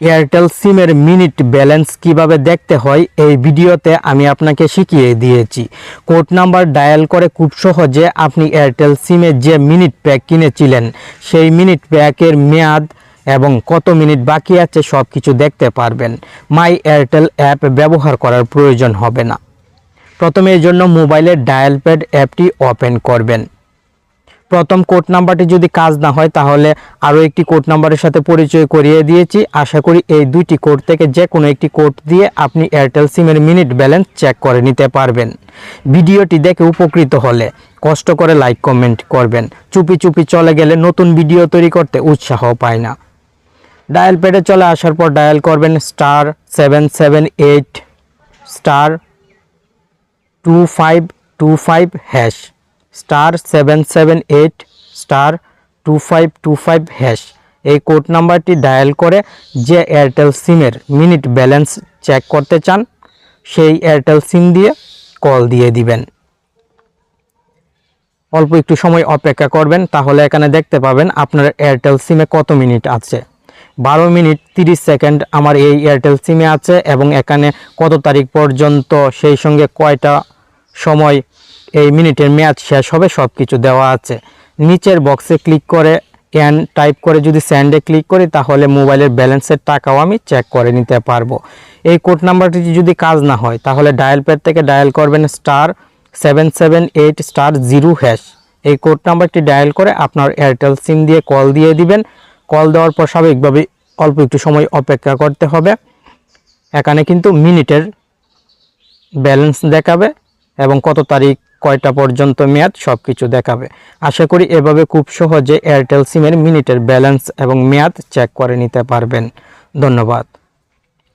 Airtel সিমের minute balance কীভাবে দেখতে হয়, এই ভিডিওতে আমি আপনাকে শিখিয়ে দিয়েছি। কোড নাম্বার ডায়াল করে খুব সহজে আপনি এয়ারটেল সিমে যে মিনিট প্যাক কিনেছিলেন, সেই মিনিট প্যাকের মেয়াদ এবং কত মিনিট বাকি আছে সব কিছু দেখতে পারবেন। মাই এয়ারটেল অ্যাপ ব্যবহার করার প্রয়োজন হবে না। প্রথমে এই জন্য মোবাইলের ডায়াল প্যাড অ্যাপটি ওপেন করবেন। প্রথম কোড নাম্বারটি যদি কাজ না হয়, তাহলে আরও একটি কোড নাম্বারের সাথে পরিচয় করিয়ে দিয়েছি। আশা করি এই দুইটি কোড থেকে যে কোনো একটি কোড দিয়ে আপনি এয়ারটেল সিমের মিনিট ব্যালেন্স চেক করে নিতে পারবেন। ভিডিওটি দেখে উপকৃত হলে কষ্ট করে লাইক কমেন্ট করবেন। চুপি চুপি চলে গেলে নতুন ভিডিও তৈরি করতে উৎসাহ পায় না। ডায়াল প্যাডে চলে আসার পর ডায়াল করবেন star seven seven eight star two five two five hash star seven seven eight star two five two five hash এই কোড নাম্বারটি ডায়াল করে যে এয়ারটেল সিমের মিনিট ব্যালেন্স চেক করতে চান, সেই এয়ারটেল সিম দিয়ে কল দিয়ে দিবেন। অল্প একটু সময় অপেক্ষা করবেন, তাহলে এখানে দেখতে পাবেন আপনার এয়ারটেল সিমে কত মিনিট আছে। বারো মিনিট তিরিশ সেকেন্ড আমার এই এয়ারটেল সিমে আছে এবং এখানে কত তারিখ পর্যন্ত, সেই সঙ্গে কয়টা সময় এই মিনিটের মেয়াদ শেষ হবে সব কিছু দেওয়া আছে। নিচের বক্সে ক্লিক করে ক্যান টাইপ করে যদি স্যান্ডে ক্লিক করি, তাহলে মোবাইলের ব্যালেন্সের টাকাও আমি চেক করে নিতে পারব। এই কোড নাম্বারটি যদি কাজ না হয়, তাহলে ডায়াল প্যাড থেকে ডায়াল করবেন star seven seven eight star zero hash এই কোড নাম্বারটি ডায়াল করে আপনার এয়ারটেল সিম দিয়ে কল দিয়ে দিবেন। কল দেওয়ার পর স্বাভাবিকভাবে অল্প একটু সময় অপেক্ষা করতে হবে। এখানে কিন্তু মিনিটের ব্যালেন্স দেখাবে এবং কত তারিখ কয়টা পর্যন্ত মেয়াদ সব কিছু দেখাবে। আশা করি এভাবে খুব সহজে এয়ারটেল সিমের মিনিটের ব্যালেন্স এবং মেয়াদ চেক করে নিতে পারবেন। ধন্যবাদ।